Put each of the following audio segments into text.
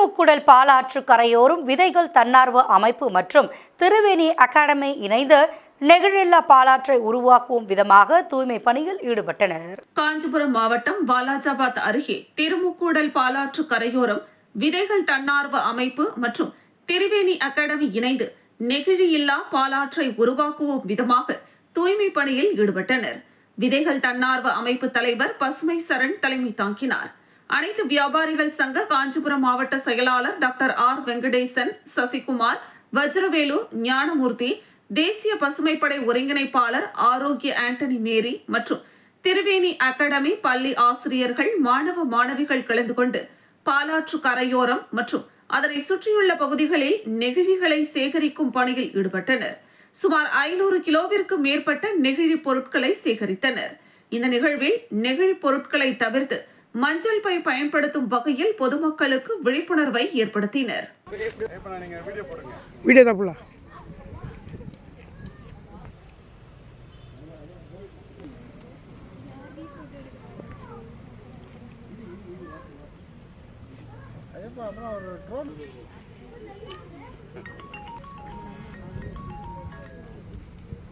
திருமுக்குடல் பாலாற்று கரையோரும் விதைகள் தன்னார்வ அமைப்பு மற்றும் திருவேணி அகாடமி இணைந்து நெகிழில்லா பாலாற்றை உருவாக்கும் விதமாக தூய்மை பணியில் ஈடுபட்டனர். காஞ்சிபுரம் மாவட்டம் வாலாஜாபாத் அருகே திருமுக்கூடல் பாலாற்று கரையோரம் விதைகள் தன்னார்வ அமைப்பு மற்றும் திருவேணி அகாடமி இணைந்து நெகிழியில்லா பாலாற்றை உருவாக்குவோம் விதமாக தூய்மை பணியில் ஈடுபட்டனர். விதைகள் தன்னார்வ அமைப்பு தலைவர் பசுமை சரண் தலைமை தாங்கினார். அனைத்து வியாபாரிகள் சங்க காஞ்சிபுரம் மாவட்ட செயலாளர் டாக்டர் ஆர் வெங்கடேசன் சசிகுமார் வஜ்ரவேலு ஞானமூர்த்தி தேசிய பசுமைப்படை ஒருங்கிணைப்பாளர் ஆரோக்கிய ஆண்டனி மேரி மற்றும் திருவேணி அகாடமி பள்ளி ஆசிரியர்கள் மாணவ மாணவிகள் கலந்து கொண்டு பாலாற்று கரையோரம் மற்றும் அதனை சுற்றியுள்ள பகுதிகளில் நெகிழிகளை சேகரிக்கும் பணியில் ஈடுபட்டனர். சுமார் ஐநூறு கிலோவிற்கு மேற்பட்ட நெகிழி பொருட்களை சேகரித்தனர். இந்த நிகழ்வில் நெகிழி பொருட்களை தவிர்த்து மஞ்சள் பை பயன்படுத்தும் வகையில் பொதுமக்களுக்கு விழிப்புணர்வை ஏற்படுத்தினர். வீடியோ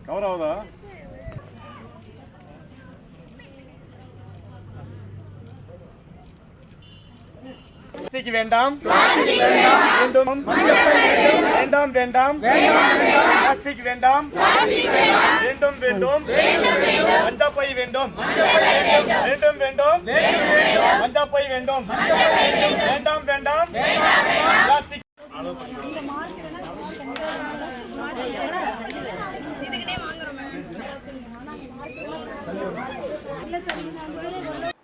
கவர் ஆகுதா? பிளாஸ்டிக் வேண்டாம். வேண்டும் வேண்டாம் வேண்டாம். பிளாஸ்டிக் வேண்டாம். வேண்டும் வேண்டும். மஞ்சப்பை வேண்டும். வேண்டும் வேண்டும். மஞ்சப்பை வேண்டும். வேண்டாம் வேண்டாம். பிளாஸ்டிக்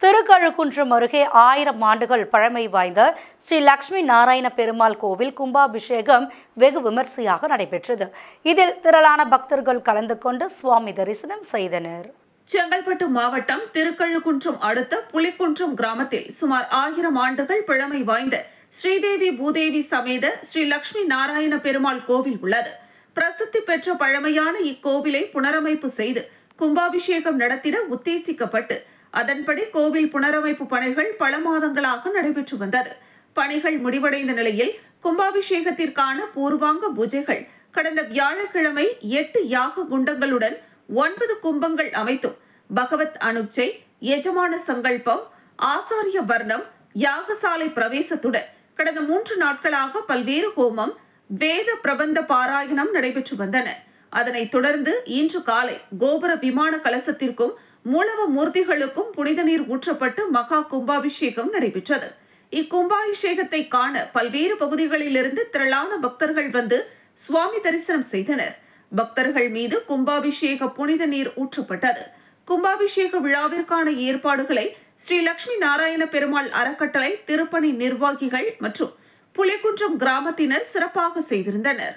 திருக்கழுக்குன்றம் அருகே ஆயிரம் ஆண்டுகள் பழமை வாய்ந்த ஸ்ரீ லக்ஷ்மி நாராயண பெருமாள் கோவில் கும்பாபிஷேகம் வெகு விமர்சையாக நடைபெற்றது. இதில் திரளான பக்தர்கள் கலந்து கொண்டு சுவாமி தரிசனம் செய்தனர். செங்கல்பட்டு மாவட்டம் திருக்கழுக்குன்றம் அடுத்த புலிக்குன்றம் கிராமத்தில் சுமார் ஆயிரம் ஆண்டுகள் பழமை வாய்ந்த ஸ்ரீதேவி பூதேவி சமேத ஸ்ரீ லக்ஷ்மி நாராயண பெருமாள் கோவில் உள்ளது. பிரசித்தி பெற்ற பழமையான இக்கோவிலை புனரமைப்பு செய்து கும்பாபிஷேகம் நடத்திட உத்தேசிக்கப்பட்டு அதன்படி கோவில் புனரமைப்பு பணிகள் பல மாதங்களாக நடைபெற்று வந்தது. பணிகள் முடிவடைந்த நிலையில் கும்பாபிஷேகத்திற்கான பூர்வாங்க பூஜைகள் கடந்த வியாழக்கிழமை எட்டு யாக குண்டங்களுடன் ஒன்பது கும்பங்கள் அமைத்தும் பகவத் அனுச்சை எஜமான சங்கல்பம் ஆசாரிய வர்ணம் யாகசாலை பிரவேசத்துடன் கடந்த மூன்று நாட்களாக பல்வேறு ஹோமம் வேத பிரபந்த பாராயணம் நடைபெற்று வந்தன. அதனைத் தொடர்ந்து இன்று காலை கோபுர விமான கலசத்திற்கும் மூலவ மூர்த்திகளுக்கும் புனித நீர் ஊற்றப்பட்டு மகா கும்பாபிஷேகம் நடைபெற்றது. இக்கும்பாபிஷேகத்தை காண பல்வேறு பகுதிகளிலிருந்து திரளான பக்தர்கள் வந்து சுவாமி தரிசனம் செய்தனர். பக்தர்கள் மீது கும்பாபிஷேக புனித நீர் ஊற்றப்பட்டது. கும்பாபிஷேக விழாவிற்கான ஏற்பாடுகளை ஸ்ரீ லட்சுமி நாராயண பெருமாள் அறக்கட்டளை திருப்பணி நிர்வாகிகள் மற்றும் புலிகுன்றம் கிராமத்தினர் சிறப்பாக செய்திருந்தனர்.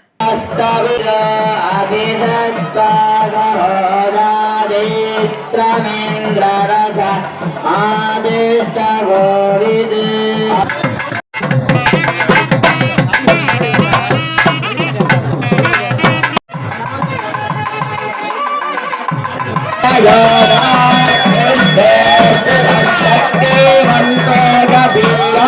ेत्रमिन्द्ररथ आदिष्टगोरिदे शक्तिवन्तो कपिला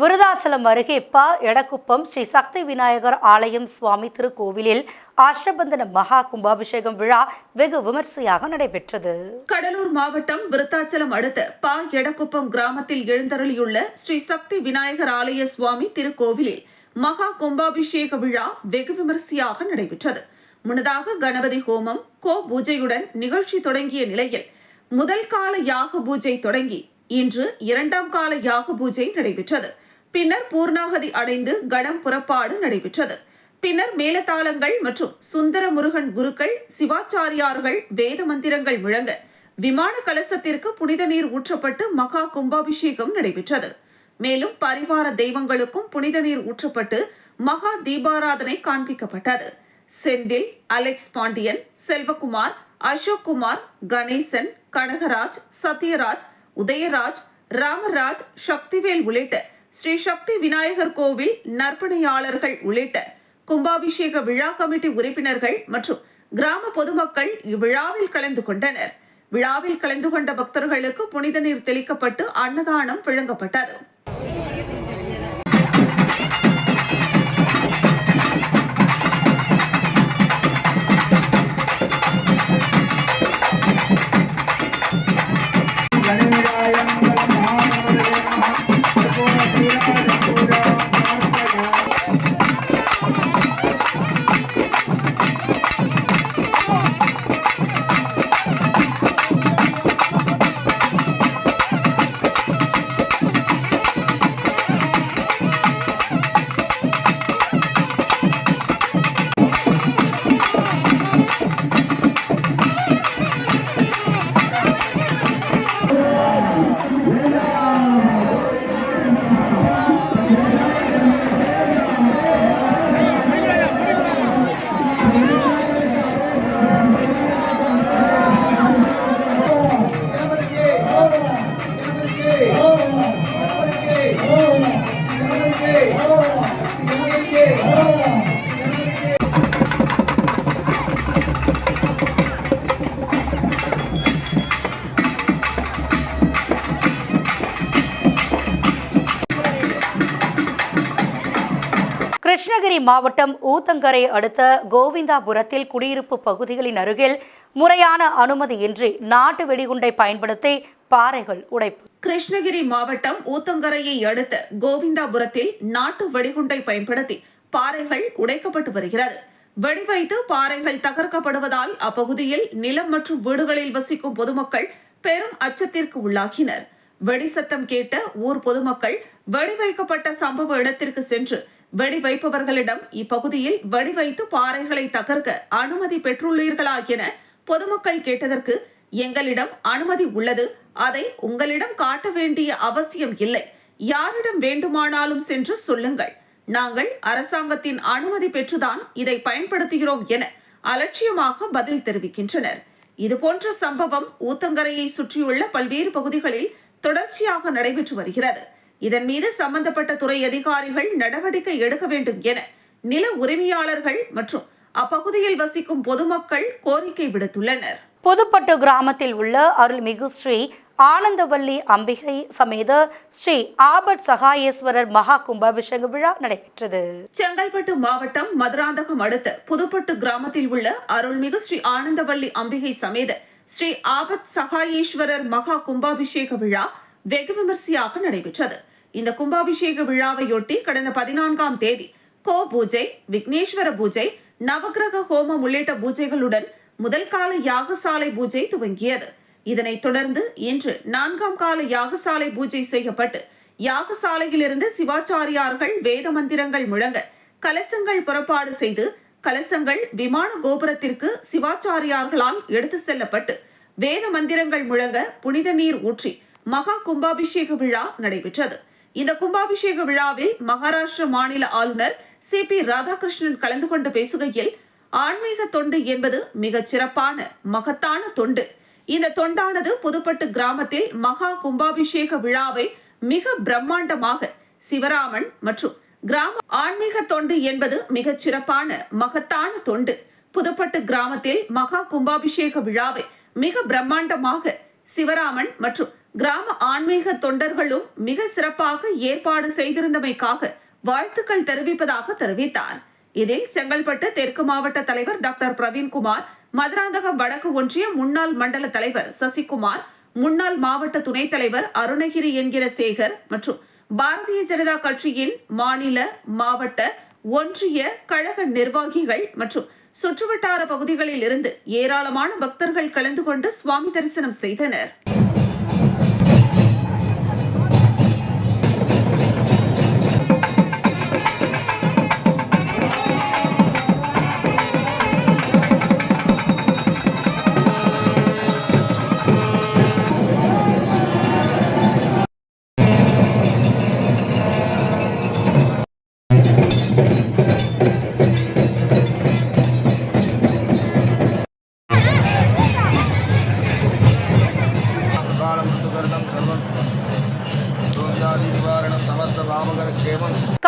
விருதாச்சலம் அருகே ப எடக்குப்பம் ஸ்ரீ சக்தி விநாயகர் ஆலயம் சுவாமி திருக்கோவிலில் அஷ்டபந்தன மகா கும்பாபிஷேகம் விழா வெகு விமர்சையாக நடைபெற்றது. கடலூர் மாவட்டம் விருத்தாச்சலம் அடுத்த பா எடக்குப்பம் கிராமத்தில் எழுந்தருளியுள்ள ஸ்ரீ சக்தி விநாயகர் ஆலய சுவாமி திருக்கோவிலில் மகா கும்பாபிஷேக விழா வெகு விமரிசையாக நடைபெற்றது. முன்னதாக கணபதி ஹோமம் கோ பூஜையுடன் நிகழ்ச்சி தொடங்கிய நிலையில் முதல் கால யாக பூஜை தொடங்கி இன்று இரண்டாம் கால யாக பூஜை நடைபெற்றது. பின்னர் பூர்ணாகதி அடைந்து கணம் புறப்பாடு நடைபெற்றது. பின்னர் மேலதாளங்கள் மற்றும் சுந்தர முருகன் குருக்கள் சிவாச்சாரியார்கள் வேத மந்திரங்கள் முழங்க விமான கலசத்திற்கு புனித நீர் ஊற்றப்பட்டு மகா கும்பாபிஷேகம் நடைபெற்றது. மேலும் பரிவார தெய்வங்களுக்கும் புனித நீர் ஊற்றப்பட்டு மகா தீபாராதனை காண்பிக்கப்பட்டது. செந்தில் அலெக்ஸ் பாண்டியன் செல்வகுமார் அசோக் குமார் கணேசன் கனகராஜ் சத்யராஜ் உதயராஜ் ராமராஜ் சக்திவேல் உள்ளிட்ட ஸ்ரீ சக்தி விநாயகர் கோவில் நற்பணியாளர்கள் உள்ளிட்ட கும்பாபிஷேக விழா கமிட்டி உறுப்பினர்கள் மற்றும் கிராம பொதுமக்கள் இவ்விழாவில் கலந்து கொண்டனர். விழாவில் கலந்து கொண்ட பக்தர்களுக்கு புனித நீர் தெளிக்கப்பட்டு அன்னதானம் வழங்கப்பட்டது. மாவட்டம் ஊத்தங்கரை அடுத்த கோவிந்தாபுரத்தில் குடியிருப்பு பகுதிகளின் அருகில் முறையான அனுமதியின்றி நாட்டு வெடிகுண்டை பயன்படுத்தி பாறைகள் உடைப்பு. கிருஷ்ணகிரி மாவட்டம் ஊத்தங்கரையை அடுத்த கோவிந்தாபுரத்தில் நாட்டு வெடிகுண்டை பயன்படுத்தி பாறைகள் உடைக்கப்பட்டு வருகிறது. வெடிவைத்து பாறைகள் தகர்க்கப்படுவதால் அப்பகுதியில் நிலம் மற்றும் வீடுகளில் வசிக்கும் பொதுமக்கள் பெரும் அச்சத்திற்கு உள்ளாகினர். வெடி சத்தம் கேட்ட ஊர் பொதுமக்கள் வெடி வைக்கப்பட்ட சம்பவ இடத்திற்கு சென்று வெடி வைப்பவர்களிடம் இப்பகுதியில் வெடிவைத்து பாறைகளை தகர்க்க அனுமதி பெற்றுள்ளீர்களா என பொதுமக்கள் கேட்டதற்கு எங்களிடம் அனுமதி உள்ளது. அதை உங்களிடம் காட்ட வேண்டிய அவசியம் இல்லை. யாரிடம் வேண்டுமானாலும் சென்று சொல்லுங்கள். நாங்கள் அரசாங்கத்தின் அனுமதி பெற்றுதான் இதை பயன்படுத்துகிறோம் என அலட்சியமாக பதில் தெரிவிக்கின்றனர். இதுபோன்ற சம்பவம் ஊத்தங்கரையை சுற்றியுள்ள பல்வேறு பகுதிகளில் தொடர்ச்சியாக நடைபெற்று வருகிறது. இதன் மீது சம்பந்தப்பட்ட துறை அதிகாரிகள் நடவடிக்கை எடுக்க வேண்டும் என நில உரிமையாளர்கள் மற்றும் அப்பகுதியில் வசிக்கும் பொதுமக்கள் கோரிக்கை விடுத்துள்ளனர். புதுப்பட்டு கிராமத்தில் உள்ள அருள்மிகு ஸ்ரீ ஆனந்தவல்லி அம்பிகை சமேத ஸ்ரீ ஆபட் சகாயேஸ்வரர் மகா கும்பாபிஷேக விழா நடைபெற்றது. செங்கல்பட்டு மாவட்டம் மதுராந்தகம் அடுத்த புதுப்பட்டு கிராமத்தில் உள்ள அருள்மிகு ஸ்ரீ ஆனந்தவல்லி அம்பிகை சமேத ஸ்ரீ ஆபத் சகாயேஸ்வரர் மகா கும்பாபிஷேக விழா வெகு விமர்சையாக நடைபெற்றது. இந்த கும்பாபிஷேக விழாவையொட்டி கடந்த பதினான்காம் தேதி கோ பூஜை விக்னேஸ்வர பூஜை நவக்கிரக ஹோமம் உள்ளிட்ட பூஜைகளுடன் முதல் கால யாகசாலை பூஜை துவங்கியது. இதனைத் தொடர்ந்து இன்று நான்காம் கால யாகசாலை பூஜை செய்யப்பட்டு யாகசாலையிலிருந்து சிவாச்சாரியார்கள் வேத மந்திரங்கள் முழங்க கலசங்கள் புறப்பாடு செய்து கலசங்கள் விமான கோபுரத்திற்கு சிவாச்சாரியார்களால் எடுத்து செல்லப்பட்டு வேத மந்திரங்கள் முழங்க புனித நீர் ஊற்றி மகா கும்பாபிஷேக விழா நடைபெற்றது. இந்த கும்பாபிஷேக விழாவில் மகாராஷ்டிர மாநில ஆளுநர் சி பி ராதாகிருஷ்ணன் கலந்து கொண்டு பேசுகையில் ஆன்மீக தொண்டு என்பது மிகச் சிறப்பான மகத்தான தொண்டு. இந்த தொண்டானது புதுப்பட்டு கிராமத்தில் மகா கும்பாபிஷேக விழாவை மிக பிரம்மாண்டமாக சிவராமன் மற்றும் கிராம ஆன்மீக தொண்டு என்பது மிகச் சிறப்பான மகத்தான தொண்டு. புதுப்பட்டு கிராமத்தில் மகா கும்பாபிஷேக விழாவை மிக பிரம்மாண்டமாக சிவராமன் மற்றும் ஆன்மீக தொண்டர்களும் மிக சிறப்பாக ஏற்பாடு செய்திருந்தமைக்காக வாழ்த்துக்கள் தெரிவிப்பதாக தெரிவித்தார். இதில் செங்கல்பட்டு தெற்கு மாவட்ட தலைவர் டாக்டர் பிரவீன்குமார் மதுராந்தகம் வடக்கு ஒன்றிய முன்னாள் மண்டல தலைவர் சசிகுமார் முன்னாள் மாவட்ட துணைத் தலைவர் அருணகிரி என்கிற சேகர் மற்றும் பாரதிய ஜனதா கட்சியின் மாநில மாவட்ட ஒன்றிய கழக நிர்வாகிகள் மற்றும் சுற்றுவட்டார பகுதிகளில் இருந்து ஏராளமான பக்தர்கள் கலந்து கொண்டு சுவாமி தரிசனம் செய்தனர்.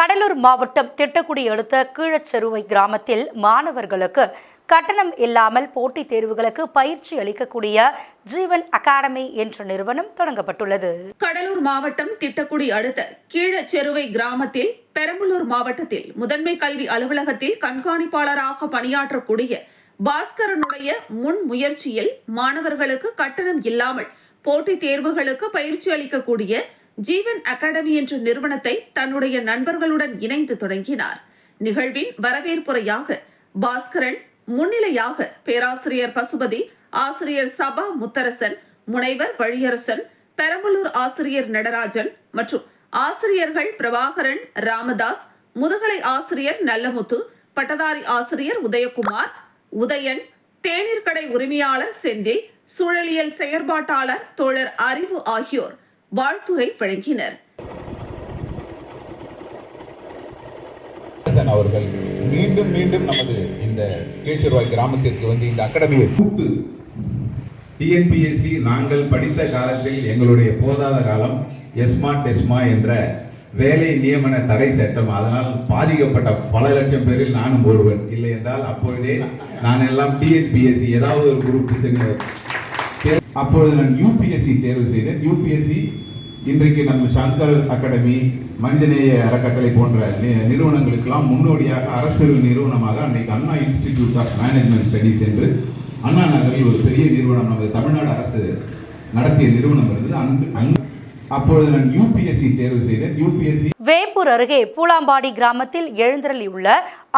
கடலூர் மாவட்டம் திட்டக்குடி அடுத்த கீழச்செருவை கிராமத்தில் மாணவர்களுக்கு கட்டணம் இல்லாமல் போட்டித் தேர்வுகளுக்கு பயிற்சி அளிக்கக்கூடிய ஜீவன் அகாடமி என்ற நிறுவனம் தொடங்கப்பட்டுள்ளது. கடலூர் மாவட்டம் திட்டக்குடி அடுத்த கீழச்செருவை கிராமத்தில் பெரம்பலூர் மாவட்டத்தில் முதன்மை கல்வி அலுவலகத்தில் கண்காணிப்பாளராக பணியாற்றக்கூடிய பாஸ்கரனுடைய முன் முயற்சியில் மாணவர்களுக்கு கட்டணம் இல்லாமல் போட்டித் தேர்வுகளுக்கு பயிற்சி அளிக்கக்கூடிய ஜீவன் அகாடமி என்ற நிறுவனத்தை தன்னுடைய நண்பர்களுடன் இணைந்து தொடங்கினார். நிகழ்வின் வரவேற்புரையாக பாஸ்கரன் முன்னிலையாக பேராசிரியர் பசுபதி ஆசிரியர் சபா முத்தரசன் முனைவர் வழியரசன் பெரம்பலூர் ஆசிரியர் நடராஜன் மற்றும் ஆசிரியர்கள் பிரபாகரன் ராமதாஸ் முதுகலை ஆசிரியர் நல்லமுத்து பட்டதாரி ஆசிரியர் உதயகுமார் உதயன் தேநீர் கடை உரிமையாளர் செந்தில் சூழலியல் செயற்பாட்டாளர் தோழர் அறிவு ஆகியோர். வாழ்த்துரை வழங்கினர். அவர்கள் மீண்டும் மீண்டும் நமது இந்த கீழ்ச்செருவாய் கிராமத்திற்கு வந்து இந்த அகாடமியை கூட்டு டிஎன்பிஎஸ்சி நாங்கள் படித்த காலத்தில் எங்களுடைய போதாத காலம் எஸ்மா டெஸ்மா என்ற வேலை நியமன தடை சட்டம். அதனால் பாதிக்கப்பட்ட பல லட்சம் பேரில் நானும் ஒருவன். இல்லை என்றால் அப்பொழுதே நான் எல்லாம் டிஎன்பிஎஸ்சி ஏதாவது ஒரு குரூப் சென்று அப்பொழுது நான் யூபிஎஸ்சி தேர்வு செய்தேன். யூபிஎஸ்சி இன்றைக்கு நம்ம சங்கர் அகாடமி மனிதநேய அறக்கட்டளை போன்ற நிறுவனங்களுக்கெல்லாம் முன்னோடியாக அரசு நிறுவனமாக அன்னைக்கு Anna institute of management studies என்று அண்ணா நகரில் ஒரு பெரிய நிறுவனம் நமது தமிழ்நாடு அரசு நடத்திய நிறுவனம் இருந்தது. அங்கு அப்பொழுது நான் யூபிஎஸ்சி தேர்வு செய்தேன். யூபிஎஸ்சி வேப்பூர் அருகே பூலாம்பாடி கிராமத்தில் எழுந்தருளியுள்ள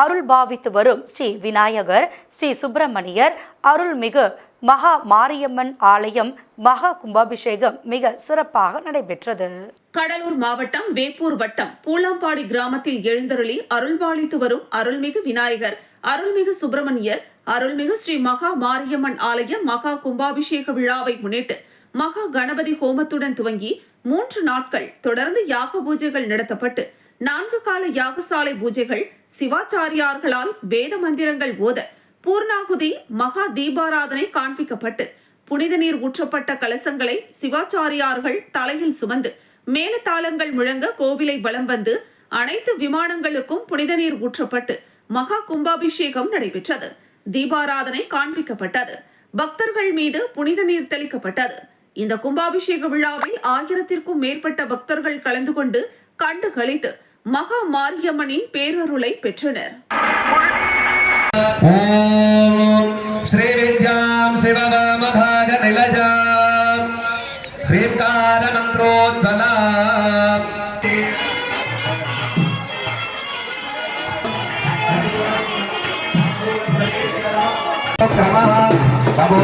அருள் பாவித்து வரும் ஸ்ரீ விநாயகர் ஸ்ரீ சுப்பிரமணியர் அருள்மிகு மகா மாரியம்மன் ஆலயம் மகா கும்பாபிஷேகம் மிக சிறப்பாக நடைபெற்றது. கடலூர் மாவட்டம் வேப்பூர் வட்டம் பூலாம்பாடி கிராமத்தில் எழுந்தருளி அருள்பாலித்து வரும் அருள்மிகு விநாயகர் அருள்மிகு சுப்பிரமணியர் அருள்மிகு ஸ்ரீ மகா மாரியம்மன் ஆலய மகா கும்பாபிஷேக விழாவை முன்னிட்டு மகா கணபதி ஹோமத்துடன் துவங்கி மூன்று நாட்கள் தொடர்ந்து யாக பூஜைகள் நடத்தப்பட்டு நான்கு கால யாகசாலை பூஜைகள் சிவாச்சாரியார்களால் வேத மந்திரங்கள் ஓத பூர்ணாகுதி மகா தீபாராதனை காண்பிக்கப்பட்டு புனித நீர் ஊற்றப்பட்ட கலசங்களை சிவாச்சாரியார்கள் தலையில் சுமந்து மேலதாளங்கள் முழங்க கோவிலை வலம் வந்து அனைத்து விமானங்களுக்கும் புனித நீர் ஊற்றப்பட்டு மகா கும்பாபிஷேகம் நடைபெற்றது. தீபாராதனை காண்பிக்கப்பட்டது. பக்தர்கள் மீது புனித நீர் தெளிக்கப்பட்டது. இந்த கும்பாபிஷேக விழாவில் ஆயிரத்திற்கும் மேற்பட்ட பக்தர்கள் கலந்து கொண்டு கண்டு கழித்து மகா மாரியம்மனின் பேரருளை பெற்றனர். ఓం శ్రీ విద్యాం శివనామభాగ నిలజాం హ్రీంకార మంత్రోజ్వలా సమో